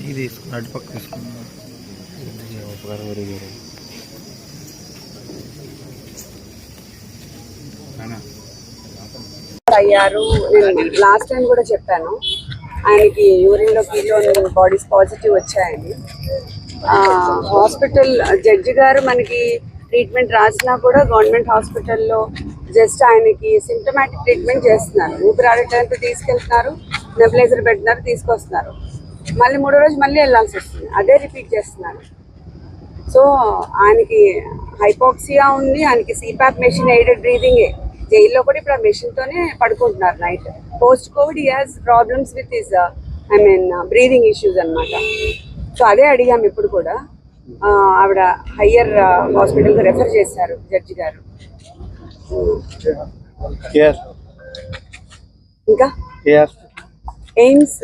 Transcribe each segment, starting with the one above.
ఇది తీసుకుని అటు పక్క తీసుకున్నా అయ్యారు. నేను లాస్ట్ టైం కూడా చెప్పాను. ఆయనకి యూరిన్లో బాడీస్ పాజిటివ్ వచ్చాయని. హాస్పిటల్ జడ్జి గారు మనకి ట్రీట్మెంట్ రాసినా కూడా గవర్నమెంట్ హాస్పిటల్లో జస్ట్ ఆయనకి సిమ్టమాటిక్ ట్రీట్మెంట్ చేస్తున్నారు. ఊపిరాడటానికి తీసుకెళ్తున్నారు నెబులైజర్ పెట్టినారు తీసుకొస్తున్నారు. మళ్ళీ మూడో రోజు మళ్ళీ వెళ్ళాల్సి వస్తుంది. అదే రిపీట్ చేస్తున్నారు. సో ఆయనకి హైపాక్సియా ఉంది ఆయనకి సిపాప్ మెషిన్ ఎయిడెడ్ బ్రీదింగే జైల్లో కూడా ఇప్పుడు ఆ మెషిన్ తోనే పడుకుంటున్నారు night post covid he has problems with his I mean breathing issues అన్నమాట. సో అదే అడిగాం ఇప్పుడు కూడా. ఆవిడ హయ్యర్ హాస్పిటల్కి రెఫర్ చేశారు జడ్జి గారు. ఇంకా? ఎయిమ్స్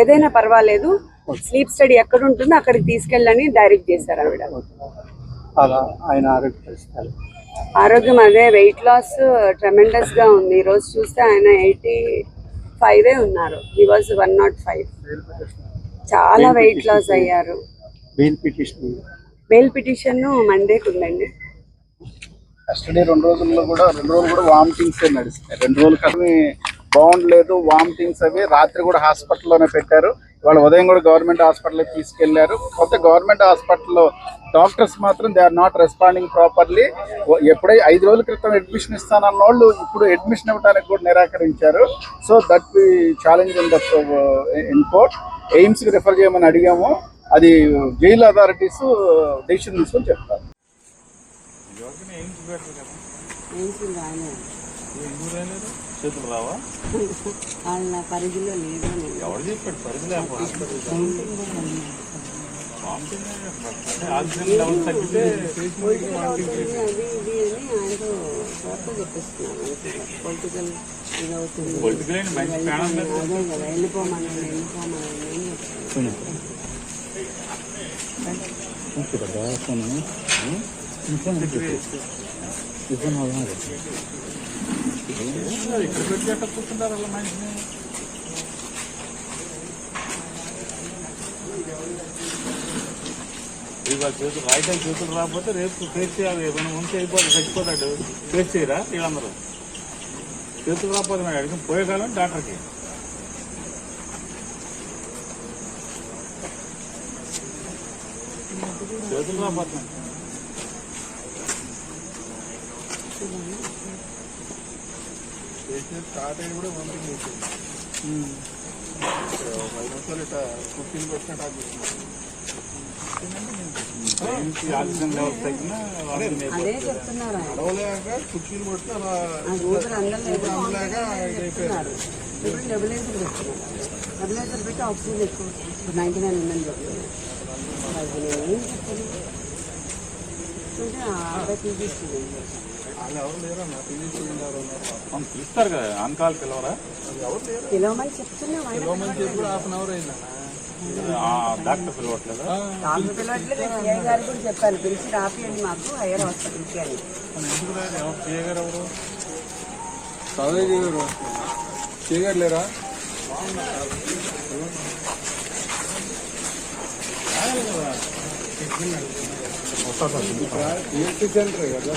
ఏదైనా పర్వాలేదు. స్లీప్ స్టడీ ఎక్కడ ఉంటుందో అక్కడికి తీసుకెళ్ళని డైరెక్ట్ చేశారు ఆవిడ. అలా ఆయన ఆరోగ్య అదే వెయిట్ లాస్ ట్రెమెండస్గా ఉంది. ఈ రోజు చూస్తే ఆయన ఎయిటీ ఫైవ్ ఉన్నారు. He was one nought five చాలా వెయిట్ లాస్ అయ్యారు. బెయిల్ పిటిషన్ మండేకి ఉందండి. కస్టడీ రెండు రోజుల్లో కూడా రెండు రోజులు కూడా వామిటింగ్స్ నడుస్తాయి రెండు రోజులు కానీ బాగుండలేదు. వామిటింగ్స్ అవి రాత్రి కూడా హాస్పిటల్లోనే పెట్టారు. ఇవాళ ఉదయం కూడా గవర్నమెంట్ హాస్పిటల్కి తీసుకెళ్ళారు. కొత్త గవర్నమెంట్ హాస్పిటల్లో డాక్టర్స్ మాత్రం they are not responding properly. ఎప్పుడై ఐదు రోజుల క్రితం అడ్మిషన్ ఇస్తానన్న వాళ్ళు ఇప్పుడు అడ్మిషన్ ఇవ్వడానికి కూడా నిరాకరించారు. So that we challenge in the in court. ఎయిమ్స్కి refer చేయమని అడిగాము. అది జైలు అథారిటీస్ డెసిషన్ తీసుకొని చెప్తారు. చేతులు రావా వాళ్ళ పరిధిలో లేదు ఎవరు చెప్పాడు పరిధి ఆక్సిజన్ లెవెల్ తగ్గితే అది ఇది అని ఆయనతో షార్ట్గా చెప్పిస్తున్నారు పొలిటికల్ ఇది అవుతుంది పొలిటికల్ ఏంటి మంచి ప్రాణం మీద అదే కదా వెళ్ళిపోమని వెళ్ళిపోమని అని చెప్తున్నారు. ఇక్కడ పెట్టి ఎట్లా కూర్చుంటారు అలా మనిషిని ఇవాళ చేతులు రాయితాలు చేతులు రాకపోతే రేపు ఫేస్ చేయాలి ఏమైనా ఉంటే అయిపోతే చచ్చిపోతాడు ఫేస్ చేయరా వీళ్ళందరూ చేతులు రాకపోతే మరి అడిగిన పోయే కాలం డాక్టర్కి చేతులు రాకపోతున్నాయి స్టార్ట్ అయ్యి కూడా వామిటింగ్ చేసేది ఐదు నిమిషాలు ఇట్లా కుకింగ్ వచ్చినట్టు ఆగిపోతుంది బ్రెయిన్కి ఆక్సిజన్ లెవెల్ తగ్గినా ఆక్సిజన్ అదే చెప్తున్నారు ఆయన నడవలేక కుర్చీలు కొట్టి అలా ఆ ఊపిరి అందలేదు చెప్తున్నారు ఇప్పుడు నెబులైజర్ పెట్టుకున్నారు నెబులైజర్ పెట్టి ఆక్సిజన్ ఎక్కువ ఇప్పుడు నైంటీ నైన్ ఉందని చెప్తున్నారు అది నేను ఏం చెప్పాను అంటే ఆ అబ్బాయి తీపిస్తుంది పిలుస్తారు కదా ఆన్కాల్ పిలవరా? పిలవమని చెప్తున్నాం డాక్టర్ పిలవట్లేదా? డాక్టర్ పిలవట్లేదు సిఐ గారు కూడా చెప్పాను. పిలిచి రాపియండి మాకు హైయర్ హాస్పిటల్కి అని. గారు చదివి చేయగలేరా పిఎస్సీ సెంటర్ కదా